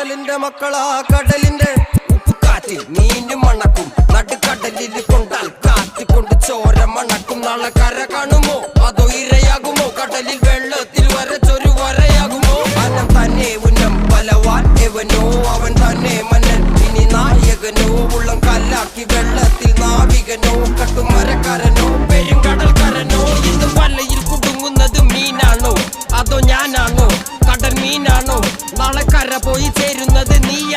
മക്കളാ കടലിന്റെ ഉപ്പുകാറ്റിൽ മീനും മണക്കും. നടുക്കടലിൽ കൊണ്ടാൽ കാറ്റ് കൊണ്ട് ചോര മണക്കും. നാളെ കര കാണുമോ? അതോ ഇരയാകുമോ? കടലിൽ വെള്ളത്തിൽ വരച്ചൊരു വരയാകുമോ? അനം തന്നെ ഉന്നം പലവാൻ എവനോ അവൻ തന്നെ മന്നൻ. ഇനി നായകനോ ഉള്ളം കല്ലാക്കി വെള്ളത്തിൽ നാവികനോ കട്ടുമരക്കാരനോ പെരുങ്കടൽക്കാരനോ ഇന്ന് വലയിൽ കുടുങ്ങുന്നത് മീനാണോ? അതോ ഞാനാണോ? കടൽ മീനാണോ? നാളെ കര പോയി ചേരുന്നത് നീയാണോ